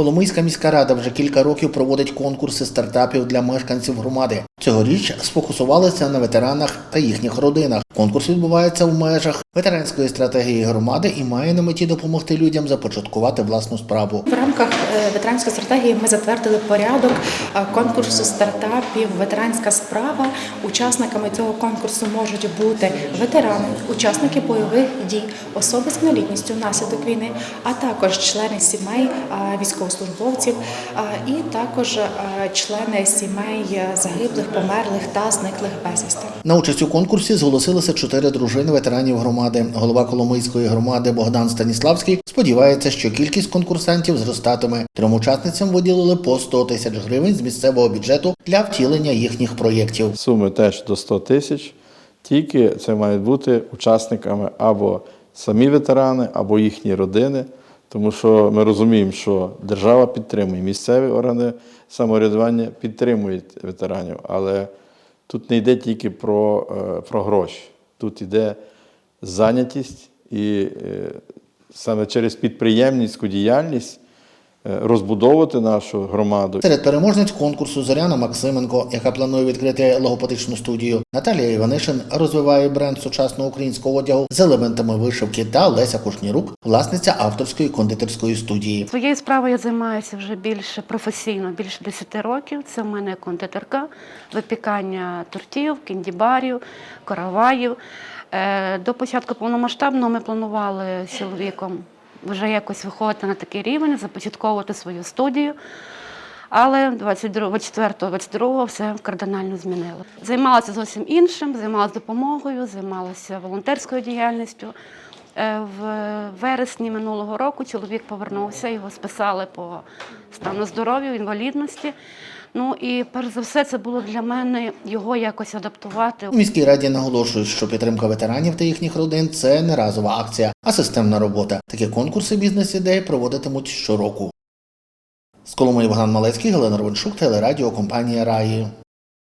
Коломийська міська рада вже кілька років проводить конкурси стартапів для мешканців громади. Цьогоріч сфокусувалися на ветеранах та їхніх родинах. Конкурс відбувається в межах ветеранської стратегії громади і має на меті допомогти людям започаткувати власну справу. В рамках е, ветеранської стратегії ми затвердили порядок е, конкурсу стартапів Ветеранська справа. Учасниками цього конкурсу можуть бути ветерани, учасники бойових дій, особи з інвалідністю внаслідок війни, а також члени сімей е, військовослужбовців, і також члени сімей загиблих, померлих та зниклих безвісти. На участь у конкурсі зголосилися чотири дружини ветеранів громади. Голова Коломийської громади Богдан Станіславський сподівається, що кількість конкурсантів зростатиме. Трьом учасницям виділили по 100 тисяч гривень з місцевого бюджету для втілення їхніх проєктів. Суми теж до 100 тисяч. Тільки це мають бути учасниками або самі ветерани, або їхні родини. Тому що ми розуміємо, що держава підтримує, місцеві органи самоврядування підтримують ветеранів. Але тут не йде тільки про, е, про гроші. Тут йде зайнятість і е, саме через підприємницьку діяльність розбудовувати нашу громаду. Серед переможниць конкурсу Зоряна Максименко, яка планує відкрити логопедичну студію. Наталія Іванишин розвиває бренд сучасного українського одягу з елементами вишивки та Леся Кушнірук, власниця авторської кондитерської студії. Своєю справою я займаюся вже більше професійно, більше 10 років. Це в мене кондитерка, випікання тортів, кіндібарів, караваїв. Е, До початку повномасштабного ми планували з чоловіком вже якось виходити на такий рівень, започатковувати свою студію. Але 24-22 все кардинально змінило. Займалася зовсім іншим, займалася допомогою, займалася волонтерською діяльністю. Е, В вересні минулого року чоловік повернувся, його списали по стану здоров'я, інвалідності. Ну і перш за все, це було для мене його якось адаптувати. У міській раді наголошують, що підтримка ветеранів та їхніх родин це не разова акція, а системна робота. Такі конкурси бізнес-ідей проводитимуть щороку. З Коломиї Богдан Малецький, Галина Ровеншук, телерадіо компанія Раї.